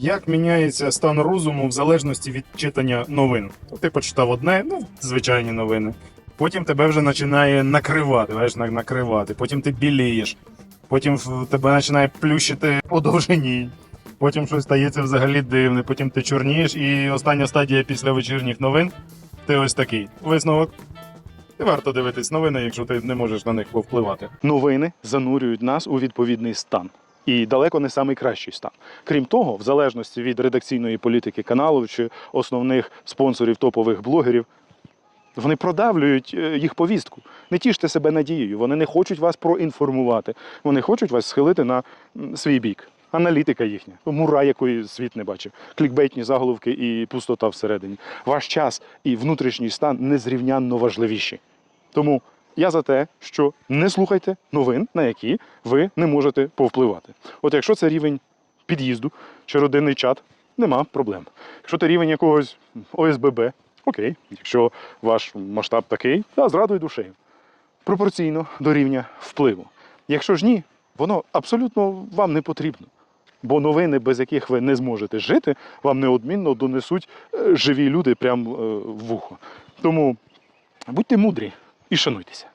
Як міняється стан розуму в залежності від читання новин? Ти почитав одне, ну, звичайні новини. Потім тебе вже починає накривати, знаєш, накривати. Потім ти білієш, потім тебе починає плющити по довжині. Потім щось стається взагалі дивне, потім ти чорнієш, і остання стадія після вечірніх новин ти ось такий. Висновок. Не варто дивитись новини, якщо ти не можеш на них повпливати. Новини занурюють нас у відповідний стан. І далеко не самий кращий стан. Крім того, в залежності від редакційної політики каналу чи основних спонсорів топових блогерів, вони продавлюють е, їх повістку. Не тіште себе надією. Вони не хочуть вас проінформувати. Вони хочуть вас схилити на свій бік. Аналітика їхня, мура, якої світ не бачив, клікбейтні заголовки і пустота всередині. Ваш час і внутрішній стан незрівнянно важливіші. Тому я за те, що не слухайте новин, на які ви не можете повпливати. От якщо це рівень під'їзду чи родинний чат, нема проблем. Якщо це рівень якогось ОСББ, окей. Якщо ваш масштаб такий, та з радою душею. Пропорційно до рівня впливу. Якщо ж ні, воно абсолютно вам не потрібно. Бо новини, без яких ви не зможете жити, вам неодмінно донесуть е, живі люди прямо е, в вухо. Тому будьте мудрі і шануйтеся.